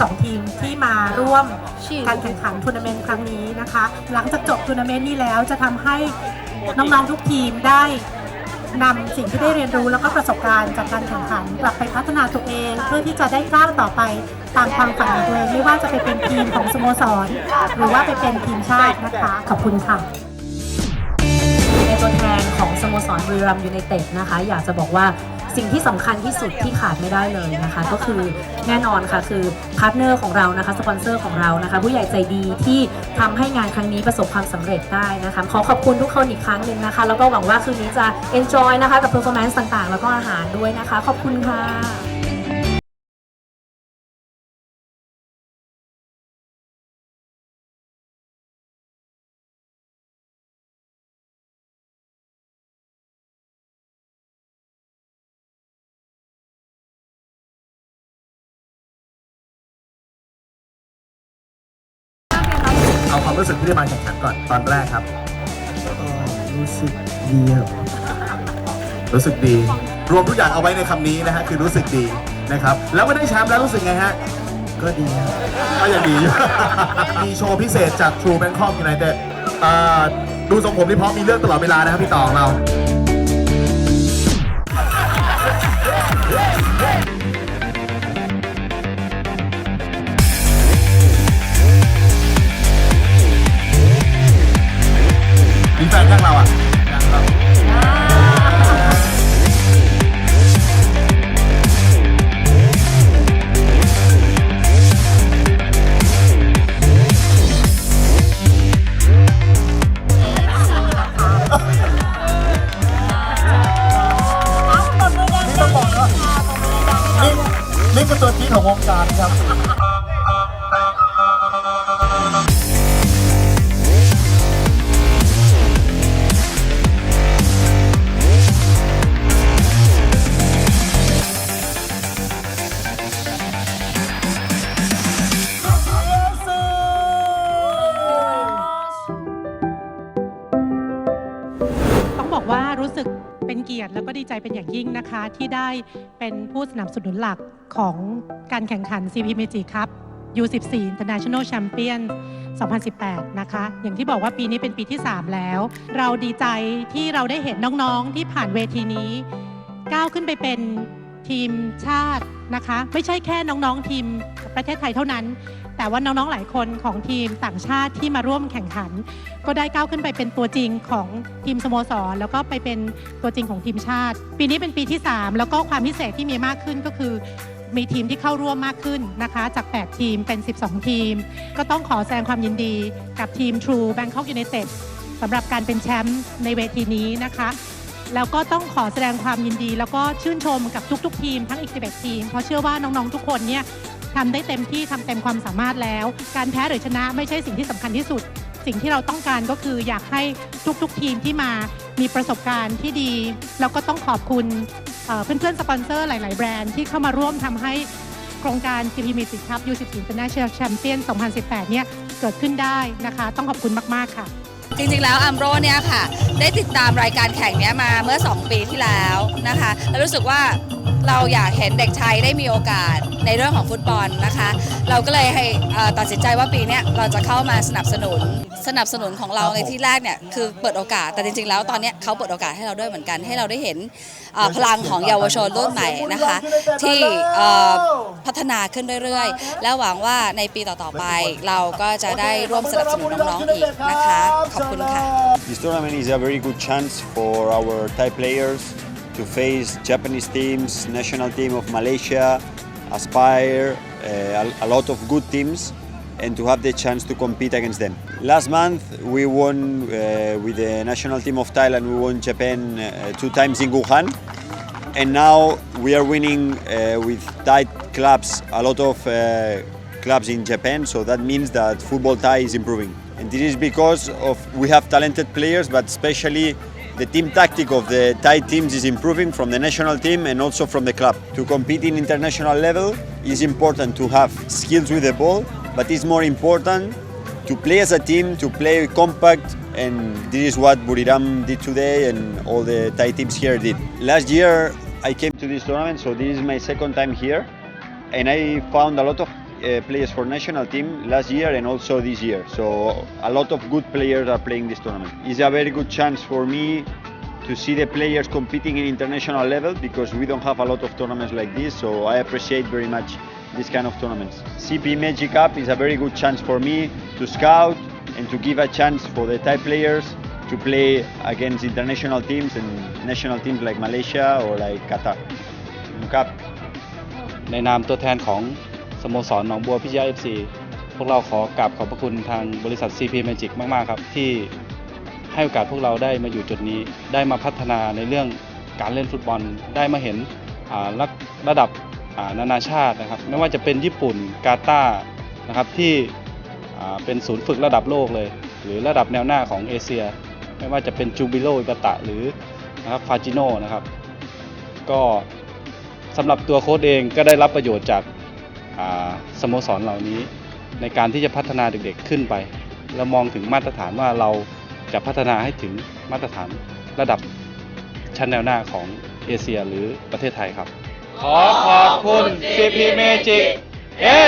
ทุกๆทีมนะคะทั้ง12ทีมที่มาร่วมการแข่งขันทัวร์นาเมนต์ครั้งนี้นะคะ หลังจากจบทัวร์นาเมนต์นี้แล้วจะทำให้น้องๆทุกทีมได้นำสิ่งที่ได้เรียนรู้แล้วก็ประสบการณ์จากการแข่งขันกลับไปพัฒนาตัวเอง เพื่อที่จะได้ก้าวต่อไปตามความฝันของตัวเองไม่ว่าจะไปเป็นทีมของสโมสร หรือว่าไปเป็นทีมชาตินะคะ ขอบคุณค่ะในตัวแทนของสโมสรบุรีรัมย์ยูไนเต็ดนะคะ อยากจะบอกว่า สิ่งที่สำคัญที่สุดที่ขาดไม่ได้เลยนะคะ ก็คือแน่นอนค่ะคือพาร์ทเนอร์ของเรานะคะสปอนเซอร์ของเรานะคะ ผู้ใหญ่ใจดีที่ทำให้งานครั้งนี้ประสบความสำเร็จได้นะคะขอขอบคุณทุกคนอีกครั้งหนึ่งนะคะ แล้วก็หวังว่าคืนนี้จะ enjoy นะคะกับ performance ต่างๆ แล้วก็อาหารด้วยนะคะ ขอบคุณค่ะ ความรู้สึกที่ได้มาแข่งขันก่อนตอนแรกครับ รู้สึกดีครับรู้สึกดี รวมทุกอย่างเอาไว้ในคำนี้นะฮะคือรู้สึกดีนะครับ แล้วไม่ได้แชมป์แล้วรู้สึกไงฮะก็ดีครับก็ยังดีอยู่ มีโชว์พิเศษจาก True Bangkok United อ่าดูทรงผมนี่เพราะมีเรื่องตลอดเวลานะครับพี่ต่อของเรา นี่คือตัวจริงของวงการครับ ต้องบอกว่ารู้สึกเป็นเกียรติแล้วก็ดีใจเป็นอย่างยิ่งนะคะ ที่ได้เป็นผู้สนับสนุนหลักของการแข่งขัน CP Magic Cup U14 International Champion 2018 นะคะ อย่างที่บอกว่าปีนี้เป็นปีที่ 3 แล้ว เราดีใจที่เราได้เห็นน้องๆที่ผ่านเวทีนี้ ก้าวขึ้นไปเป็นทีมชาตินะคะ ไม่ใช่แค่น้องๆทีมประเทศไทยเท่านั้น แต่ว่าน้องๆหลายคนของทีมต่างชาติที่มาร่วมแข่งขัน ก็ได้ก้าวขึ้นไปเป็นตัวจริงของทีมสโมสร แล้วก็ไปเป็นตัวจริงของทีมชาติ ปีนี้เป็นปีที่ 3 แล้วก็ความพิเศษที่มีมากขึ้นก็คือมีทีมที่เข้าร่วมมากขึ้นนะคะ จาก 8 ทีมเป็น 12 ทีม ก็ต้องขอแสดงความยินดีกับทีม True Bangkok United สำหรับการเป็นแชมป์ในเวทีนี้นะคะแล้วก็ต้องขอแสดงความยินดี แล้วก็ชื่นชมกับทุก ๆ ทีมทั้งอีก 11 ทีม เพราะเชื่อว่าน้อง ๆ ทุกคนเนี่ย ทำได้เต็มที่ทำเต็มความสามารถแล้ว การแพ้หรือชนะไม่ใช่สิ่งที่สำคัญที่สุด สิ่งที่เราต้องการก็คืออยากให้ทุกๆ ทีมที่มามีประสบการณ์ที่ดี แล้วก็ต้องขอบคุณเอ่อเพื่อนๆ สปอนเซอร์หลาย ๆ แบรนด์ที่เข้ามาร่วมทำให้โครงการ CP Music Cup U14 International Champion 2018 เนี่ยเกิดขึ้นได้นะคะ ต้องขอบคุณมาก ๆ ค่ะ จริง ๆ แล้วอัมโรเนี่ยค่ะ ได้ติดตามรายการแข่งเนี้ยมาเมื่อ 2 ปีที่แล้วนะคะ แล้วรู้สึกว่าเราอยากเห็นเด็กไทยได้มีโอกาสในเรื่องของฟุตบอลนะคะ เราก็เลยให้ตัดสินใจว่าปีนี้เราจะเข้ามาสนับสนุน สนับสนุนของเราในที่แรกเนี่ยคือเปิดโอกาสแต่จริงๆ แล้วตอนนี้เขาเปิดโอกาสให้เราด้วยเหมือนกัน ให้เราได้เห็นพลังของเยาวชนรุ่นใหม่นะคะ ที่พัฒนาขึ้นเรื่อยๆ แล้วหวังว่าในปีต่อๆไป เราก็จะได้ร่วมสนับสนุนน้องๆอีกนะคะขอบคุณค่ะ This tournament is a very good chance for our Thai players to face Japanese teams, national team of Malaysia, Aspire, uh, a, lot of good teams, and to have the chance to compete against them. Last month we won uh, with the national team of Thailand. We won Japan uh, two times in Wuhan, and now we are winning uh, with Thai clubs. A lot of clubs in Japan, so that means that football Thai is improving. And this is because of we have talented players, but especially the team tactic of the Thai teams is improving from the national team and also from the club. To compete in international level is important to have skills with the ball, but it's more important to play as a team, to play compact, and this is what Buriram did today and all the Thai teams here did. Last year I came to this tournament, so this is my second time here and I found a lot of uh, players for national team last year and also this year. So a lot of good players are playing this tournament. It's a very good chance for me to see the players competing in international level because we don't have a lot of tournaments like this. So I appreciate very much this kind of tournaments. CP Magic Cup is a very good chance for me to scout and to give a chance for the Thai players to play against international teams and national teams like Malaysia or like Qatar. Cup. ในนามตัวแทนของ สโมสรหนองบัวพิชยาเอฟซีพวกเราขอกราบขอบพระคุณทางบริษัท CP Magic มาก ๆ ครับ ที่ให้โอกาสพวกเราได้มาอยู่จุดนี้ ได้มาพัฒนาในเรื่องการเล่นฟุตบอล ได้มาเห็นระระดับานานาชาตินะครับ ไม่ว่าจะเป็นญี่ปุ่นกาตาร์นะครับที่เป็นศูนย์ฝึกระดับโลกเลย หรือระดับแนวหน้าของเอเชีย ไม่ว่าจะเป็นจูบิโลอิบตะหรือนะครับฟาจิโนนะครับ ก็สำหรับตัวโค้ชเองก็ได้รับประโยชน์จาก สโมสรเหล่านี้ ในการที่จะพัฒนาเด็กๆขึ้นไปแล้วมองถึงมาตรฐานว่าเราจะพัฒนาให้ถึงมาตรฐานระดับชั้นแนวหน้าของเอเชียหรือประเทศไทยครับ ขอขอบคุณ CP Magic เย้